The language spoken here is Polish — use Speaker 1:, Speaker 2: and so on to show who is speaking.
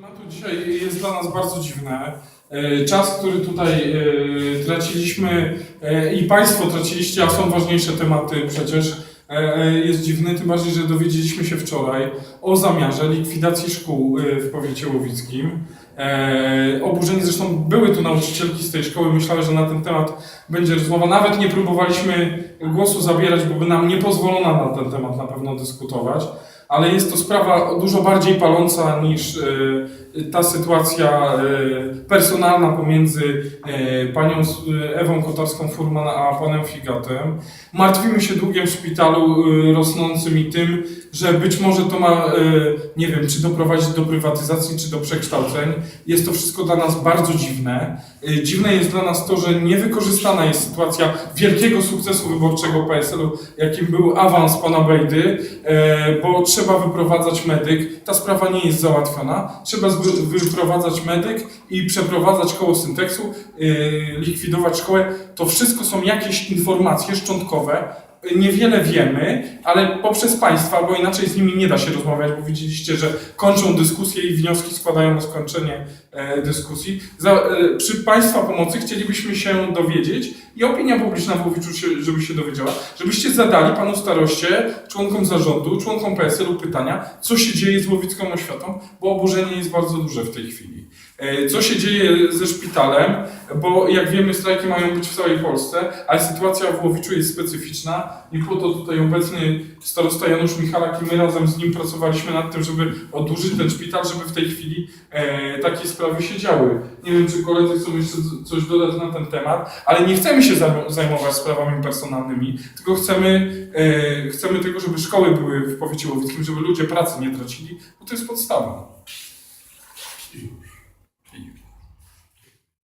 Speaker 1: tematu dzisiaj jest dla nas bardzo dziwny. E, Czas, który tutaj e, traciliśmy e, i Państwo traciliście, a są ważniejsze tematy przecież, jest dziwny, tym bardziej, że dowiedzieliśmy się wczoraj o zamiarze likwidacji szkół w powiecie łowickim. Oburzeni zresztą były tu nauczycielki z tej szkoły, myślały, że na ten temat będzie rozmowa. Nawet nie próbowaliśmy głosu zabierać, bo by nam nie pozwolono na ten temat na pewno dyskutować ale jest to sprawa dużo bardziej paląca niż e, ta sytuacja e, personalna pomiędzy e, panią Ewą Kotarską-Furman a panem Figatem. Martwimy się długiem w szpitalu rosnącym i tym, że być może to ma, nie wiem, czy doprowadzić do prywatyzacji, czy do przekształceń. Jest to wszystko dla nas bardzo dziwne. Dziwne jest dla nas to, że niewykorzystana jest sytuacja wielkiego sukcesu wyborczego PSL-u, jakim był awans pana Bejdy, bo trzeba wyprowadzać medyk. Ta sprawa nie jest załatwiona. Trzeba wyprowadzać medyk i przeprowadzać koło synteksu, e, likwidować szkołę. To wszystko są jakieś informacje szczątkowe. Niewiele wiemy, ale poprzez Państwa, bo inaczej z nimi nie da się rozmawiać, bo widzieliście, że kończą dyskusję i wnioski składają na skończenie e, dyskusji. Za, e, przy Państwa pomocy chcielibyśmy się dowiedzieć i opinia publiczna w Łowiczu, żeby się dowiedziała, żebyście zadali Panu staroście, członkom zarządu, członkom PSL-u pytania, co się dzieje z Łowicką oświatą, bo oburzenie jest bardzo duże w tej chwili. E, Co się dzieje ze szpitalem, bo jak wiemy strajki mają być w całej Polsce, ale sytuacja w Łowiczu jest specyficzna i po to tutaj obecny starosta Janusz Michalak i my razem z nim pracowaliśmy nad tym, żeby odłużyć ten szpital, żeby w tej chwili e, takie sprawy się działy. Nie wiem, czy koledzy chcą jeszcze coś dodać na ten temat, ale nie chcemy się zajm- zajmować sprawami personalnymi, tylko chcemy, e, chcemy tego, żeby szkoły były w powiecie łowickim, żeby ludzie pracy nie tracili, bo to jest podstawa.